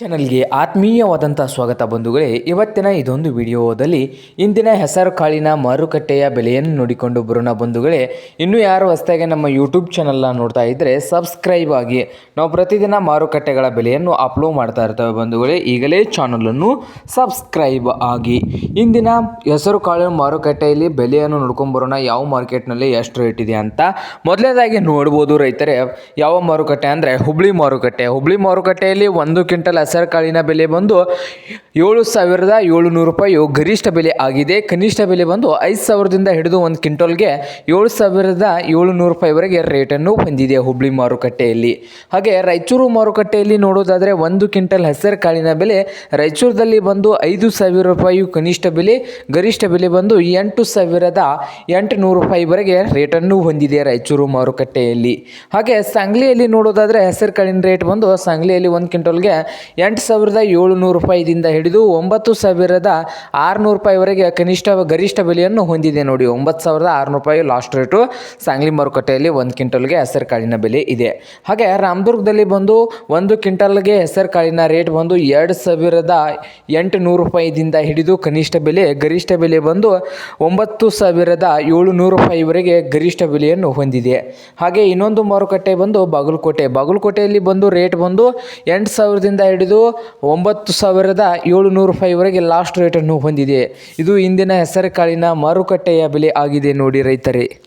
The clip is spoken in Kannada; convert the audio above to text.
ಚಾನಲ್ಗೆ ಆತ್ಮೀಯವಾದಂಥ ಸ್ವಾಗತ ಬಂಧುಗಳೇ, ಇವತ್ತಿನ ಇದೊಂದು ವಿಡಿಯೋದಲ್ಲಿ ಇಂದಿನ ಹೆಸರು ಕಾಳಿನ ಮಾರುಕಟ್ಟೆಯ ಬೆಲೆಯನ್ನು ನೋಡಿಕೊಂಡು ಬರೋಣ ಬಂಧುಗಳೇ. ಇನ್ನೂ ಯಾರು ಹೊಸದಾಗಿ ನಮ್ಮ ಯೂಟ್ಯೂಬ್ ಚಾನಲ್ನ ನೋಡ್ತಾ ಇದ್ದರೆ ಸಬ್ಸ್ಕ್ರೈಬ್ ಆಗಿ. ನಾವು ಪ್ರತಿದಿನ ಮಾರುಕಟ್ಟೆಗಳ ಬೆಲೆಯನ್ನು ಅಪ್ಲೋಡ್ ಮಾಡ್ತಾ ಇರ್ತವೆ ಬಂಧುಗಳೇ, ಈಗಲೇ ಚಾನಲನ್ನು ಸಬ್ಸ್ಕ್ರೈಬ್ ಆಗಿ. ಇಂದಿನ ಹೆಸರು ಕಾಳಿನ ಮಾರುಕಟ್ಟೆಯಲ್ಲಿ ಬೆಲೆಯನ್ನು ನೋಡ್ಕೊಂಡು ಬರೋಣ, ಯಾವ ಮಾರ್ಕೆಟ್ನಲ್ಲಿ ಎಷ್ಟು ರೇಟ್ ಇದೆ ಅಂತ. ಮೊದಲನೇದಾಗಿ ನೋಡ್ಬೋದು ರೈತರೇ, ಯಾವ ಮಾರುಕಟ್ಟೆ ಅಂದರೆ ಹುಬ್ಳಿ ಮಾರುಕಟ್ಟೆ. ಹುಬ್ಳಿ ಮಾರುಕಟ್ಟೆಯಲ್ಲಿ ಒಂದು ಕ್ವಿಂಟಲ್ ಹೆಸರು ಕಾಳಿನ ಬೆಲೆ ಬಂದು ಏಳು ಸಾವಿರದ ಏಳುನೂರು ರೂಪಾಯಿ ಗರಿಷ್ಠ ಬೆಲೆ ಆಗಿದೆ. ಕನಿಷ್ಠ ಬೆಲೆ ಬಂದು ಐದು ಸಾವಿರದಿಂದ ಹಿಡಿದು ಒಂದು ಕ್ವಿಂಟಲ್ಗೆ ಏಳು ಸಾವಿರದ ಏಳುನೂರು ರೂಪಾಯಿವರೆಗೆ ರೇಟನ್ನು ಹೊಂದಿದೆ ಹುಬ್ಳಿ ಮಾರುಕಟ್ಟೆಯಲ್ಲಿ. ಹಾಗೆ ರಾಯಚೂರು ಮಾರುಕಟ್ಟೆಯಲ್ಲಿ ನೋಡೋದಾದರೆ ಒಂದು ಕ್ವಿಂಟಲ್ ಹೆಸರು ಕಾಳಿನ ಬೆಲೆ ರಾಯಚೂರದಲ್ಲಿ ಬಂದು ಐದು ಸಾವಿರ ರೂಪಾಯಿ ಕನಿಷ್ಠ ಬೆಲೆ, ಗರಿಷ್ಠ ಬೆಲೆ ಬಂದು ಎಂಟು ಸಾವಿರದ ಎಂಟುನೂರು ರೂಪಾಯಿವರೆಗೆ ರೇಟನ್ನು ಹೊಂದಿದೆ ರಾಯಚೂರು ಮಾರುಕಟ್ಟೆಯಲ್ಲಿ. ಹಾಗೆ ಸಾಂಗ್ಲಿಯಲ್ಲಿ ನೋಡೋದಾದರೆ ಹೆಸರು ಕಾಳಿನ ರೇಟ್ ಬಂದು ಸಾಂಗ್ಲಿಯಲ್ಲಿ ಒಂದು ಕ್ವಿಂಟಲ್ಗೆ ಎಂಟು ಸಾವಿರದ ಏಳುನೂರು ರೂಪಾಯಿದಿಂದ ಹಿಡಿದು ಒಂಬತ್ತು ಸಾವಿರದ ಆರುನೂರು ರೂಪಾಯಿವರೆಗೆ ಕನಿಷ್ಠ ಗರಿಷ್ಠ ಬೆಲೆಯನ್ನು ಹೊಂದಿದೆ ನೋಡಿ. ಒಂಬತ್ತು ಸಾವಿರದ ಆರುನೂರು ರೂಪಾಯಿ ಲಾಸ್ಟ್ ರೇಟು ಸಾಂಗ್ಲಿ ಮಾರುಕಟ್ಟೆಯಲ್ಲಿ ಒಂದು ಕ್ವಿಂಟಲ್ಗೆ ಹೆಸರು ಕಾಳಿನ ಬೆಲೆ ಇದೆ. ಹಾಗೆ ರಾಮದುರ್ಗದಲ್ಲಿ ಬಂದು ಒಂದು ಕ್ವಿಂಟಲ್ಗೆ ಹೆಸರು ಕಾಳಿನ ರೇಟ್ ಬಂದು ಎರಡು ಸಾವಿರದ ಎಂಟುನೂರು ರೂಪಾಯಿದಿಂದ ಹಿಡಿದು ಕನಿಷ್ಠ ಬೆಲೆ, ಗರಿಷ್ಠ ಬೆಲೆ ಬಂದು ಒಂಬತ್ತು ಸಾವಿರದ ಏಳುನೂರು ರೂಪಾಯಿವರೆಗೆ ಗರಿಷ್ಠ ಬೆಲೆಯನ್ನು ಹೊಂದಿದೆ. ಹಾಗೆ ಇನ್ನೊಂದು ಮಾರುಕಟ್ಟೆ ಬಂದು ಬಾಗಲಕೋಟೆ. ಬಾಗಲಕೋಟೆಯಲ್ಲಿ ಬಂದು ರೇಟ್ ಬಂದು ಎಂಟು ಸಾವಿರದಿಂದ ಹಿಡಿದು ಒಂಬತ್ತು ಸಾವಿರದ ಏಳುನೂರು ರೂಪಾಯಿವರೆಗೆ ಲಾಸ್ಟ್ ರೇಟನ್ನು ಹೊಂದಿದೆ. ಇದು ಇಂದಿನ ಹೆಸರು ಕಾಳಿನ ಮಾರುಕಟ್ಟೆಯ ಬೆಲೆ ಆಗಿದೆ ನೋಡಿ ರೈತರೇ.